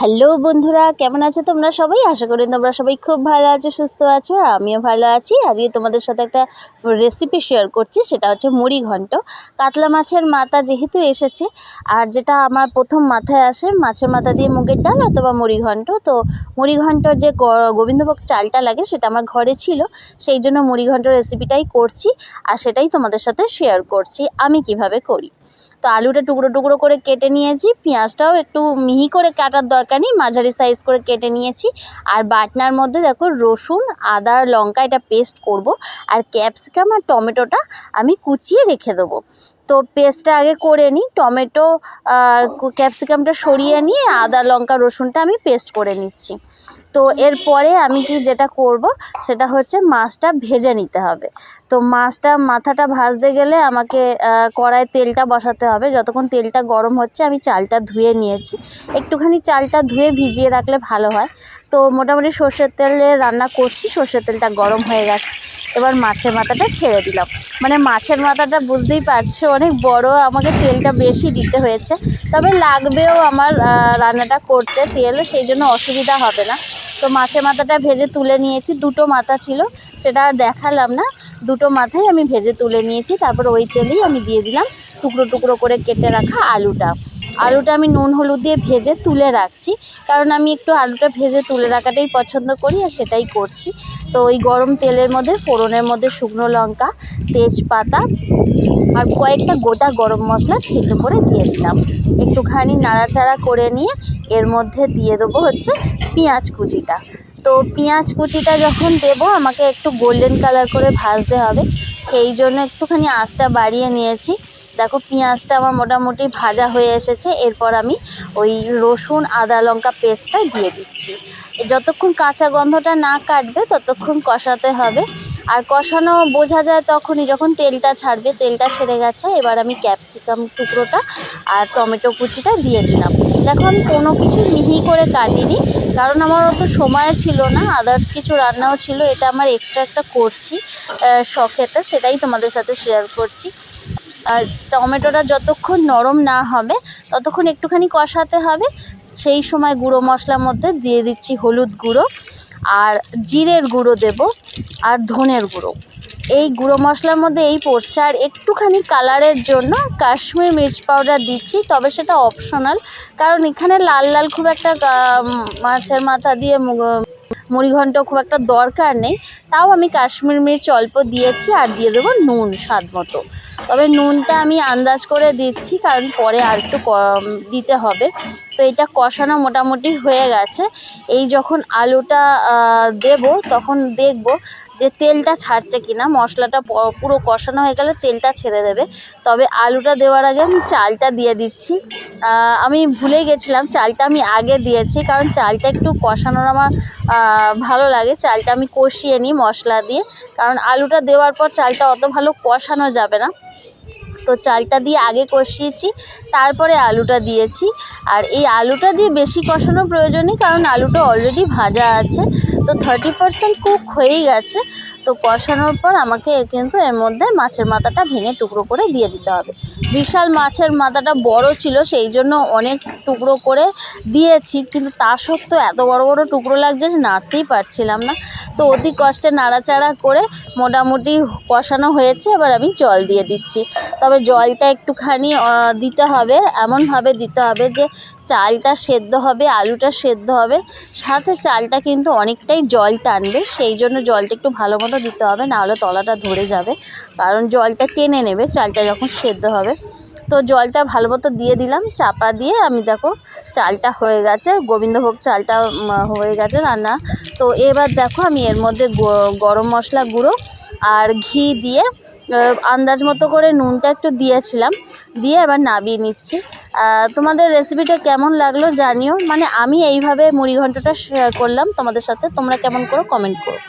Hello বন্ধুরা, কেমন আছো তোমরা সবাই? আশা করি তোমরা সবাই খুব ভালো আছো, সুস্থ আছো, আমিও ভালো আছি। আজকে তোমাদের সাথে একটা রেসিপি শেয়ার করছি, সেটা হচ্ছে মুড়ি ঘন্ট। কাতলা মাছের মাথা যেহেতু এসেছে, আর যেটা আমার প্রথম মাথায় আসে, মাছের মাথা দিয়ে মুগের ডাল অথবা মুড়ি ঘন্ট। তো মুড়ি ঘন্টর যে গোবিন্দভোগ চালটা লাগে, সেটা আমার ঘরে ছিল, সেই জন্য মুড়ি ঘন্ট রেসিপিটাই করছি, আর সেটাই তোমাদের সাথে শেয়ার করছি। আমি কীভাবে করি? তো আলুটা টুকরো টুকরো করে কেটে নিয়েছি। পেঁয়াজটাও একটু মিহি করে কাটার দরকার নেই, মাঝারি সাইজ করে কেটে নিয়েছি। আর বাটনার মধ্যে দেখো রসুন, আদা লঙ্কা এটা পেস্ট করব। আর ক্যাপসিকাম আর টমেটোটা আমি কুচিয়ে রেখে দেবো। তো পেস্টটা আগে করে নিই, টমেটো আর ক্যাপসিকামটা সরিয়ে নিয়ে আদা, লঙ্কা, রসুনটা আমি পেস্ট করে নিচ্ছি। তো এরপরে আমি কি যেটা করব, সেটা হচ্ছে মাছটা ভেজে নিতে হবে। তো মাছটা মাথাটা ভাজতে গেলে আমাকে কড়ায় তেলটা বসাতে হবে। যতক্ষণ তেলটা গরম হচ্ছে, আমি চালটা ধুয়ে নিয়েছি। একটুখানি চালটা ধুয়ে ভিজিয়ে রাখলে ভালো হয়। তো মোটামুটি সর্ষের তেলে রান্না করছি, সর্ষের তেলটা গরম হয়ে গেছে। এবার মাছের মাথাটা ছেড়ে দিলাম মানে মাছের মাথাটা বুঝতেই পারছ, অনেক বড়, আমাকে তেলটা বেশি দিতে হয়েছে। তবে লাগবেও আমার রান্নাটা করতে তেল সেই জন্য অসুবিধা হবে না। তো মাছের মাথাটা ভেজে তুলে নিয়েছি, দুটো মাথা ছিল, সেটা আর দেখালাম না। দুটো মাথায় আমি ভেজে তুলে নিয়েছি, তারপর ওই তেলেই আমি দিয়ে দিলাম, টুকরো টুকরো করে কেটে রাখা আলুটা। আলুটা আমি নুন হলুদ দিয়ে ভেজে তুলে রাখছি। কারণ আমি একটু আলুটা ভেজে তুলে রাখাটাই পছন্দ করি আর সেটাই করছি। তো ওই গরম তেলের মধ্যে, ফোড়নের মধ্যে শুকনো লঙ্কা, তেজপাতা আর কয়েকটা গোটা গরম মশলা থেতো করে দিয়ে দিলাম। একটুখানি নাড়াচাড়া করে নিয়ে এর মধ্যে দিয়ে দেবো হচ্ছে পেঁয়াজ কুচিটা। তো পেঁয়াজ কুচিটা যখন দেবো, আমাকে একটু গোল্ডেন কালার করে ভাজতে হবে। সেই জন্য একটুখানি আঁচটা বাড়িয়ে নিয়েছি। দেখো, পেঁয়াজটা আমার মোটামুটি ভাজা হয়ে এসেছে। এরপর আমি ওই রসুন, আদা লঙ্কা পেস্টটা দিয়ে দিচ্ছি। যতক্ষণ কাঁচা গন্ধটা না কাটবে, ততক্ষণ কষাতে হবে। আর কষানো বোঝা যায় তখনই যখন তেলটা ছাড়বে, তেলটা ছেড়ে গেছে। এবার আমি ক্যাপসিকাম টুকরোটা আর টমেটো কুচিটা দিয়ে দিলাম। দেখো, আমি কোনো কিছু মিহি করে কাটিনি, কারণ আমার অত সময় ছিল না। আদার্স কিছু রান্নাও ছিল, এটা আমার এক্সট্রা একটা করছি শখেতে, সেটাই তোমাদের সাথে শেয়ার করছি। টমেটোটা যতক্ষণ নরম না হবে, ততক্ষণ একটুখানি কষাতে হবে। সেই সময় গুঁড়ো মশলার মধ্যে দিয়ে দিচ্ছি হলুদ গুঁড়ো আর জিরের গুঁড়ো দেব আর ধনের গুঁড়ো। এই গুঁড়ো মশলার মধ্যে এই পড়ছে আর একটুখানি কালারের জন্য কাশ্মীর মির্চ পাউডার দিচ্ছি, তবে সেটা অপশনাল কারণ এখানে লাল লাল খুব একটা মাছের মাথা দিয়ে মুড়িঘণ্ট খুব একটা দরকার নেই। তাও আমি কাশ্মীর মির্চ অল্প দিয়েছি আর দিয়ে দেবো নুন স্বাদ মতো। তবে নুনটা আমি আন্দাজ করে দিচ্ছি, কারণ পরে আর একটু দিতে হবে। তো এটা কষানো মোটামুটি হয়ে গেছে। এই যখন আলুটা দেবো তখন দেখব যে তেলটা ছাড়ছে কিনা। মশলাটা পুরো কষানো হয়ে গেলে তেলটা ছেড়ে দেবে। তবে আলুটা দেওয়ার আগে আমি চালটা দিয়ে দিচ্ছি। আমি ভুলে গেছিলাম, চালটা আমি আগে দিয়েছি, কারণ চালটা একটু কষানোর আমার ভালো লাগে। চালটা আমি কষিয়ে নিই মশলা দিয়ে। কারণ আলুটা দেওয়ার পর চালটা অত ভালো কষানো যাবে না। তো চালটা দিয়ে আগে কষিয়েছি, তারপরে আলুটা দিয়েছি। আর এই আলুটা দিয়ে বেশি কষানোর প্রয়োজন নেই, কারণ আলুটা অলরেডি ভাজা আছে। তো থার্টি পার্সেন্ট কুক হয়েই গেছে। তো কষানোর পর আমাকে কিন্তু এর মধ্যে মাছের মাথাটা ভেঙে টুকরো করে দিয়ে দিতে হবে। বিশাল মাছের মাথাটা বড় ছিল, সেই জন্য অনেক টুকরো করে দিয়েছি। কিন্তু তা সত্ত্বেও এত বড় বড় টুকরো লাগছে যে নাড়তেই পারছিলাম না। তো অতি কষ্টে নাড়াচাড়া করে মোটামুটি কষানো হয়েছে, এবার আমি জল দিয়ে দিচ্ছি। তবে জলটা একটুখানি দিতে হবে, এমনভাবে দিতে হবে যে চালটা সেদ্ধ হবে, আলুটা সেদ্ধ হবে। সাথে চালটা কিন্তু অনেকটাই জল টানবে, সেই জন্য জলটা একটু ভালো মতো দিতে হবে, নাহলে তলাটা ধরে যাবে। কারণ জলটা টেনে নেবে, চালটা যখন সেদ্ধ হবে। তো জলটা ভালো মতো দিয়ে দিলাম, চাপা দিয়ে আমি দেখো চালটা হয়ে গেছে, গোবিন্দভোগ চালটা হয়ে গেছে রান্না। তো এবার দেখো আমি এর মধ্যে গরম মশলা গুঁড়ো আর ঘি দিয়ে আন্দাজ মতো করে নুনটা একটু দিয়েছিলাম, দিয়ে এবার নাবিয়ে নিচ্ছি। তোমাদের রেসিপিটা কেমন লাগল জানিও মানে আমি এইভাবে মুড়ি ঘন্টটা শেয়ার করলাম তোমাদের সাথে, তোমরা কেমন করো কমেন্ট করো।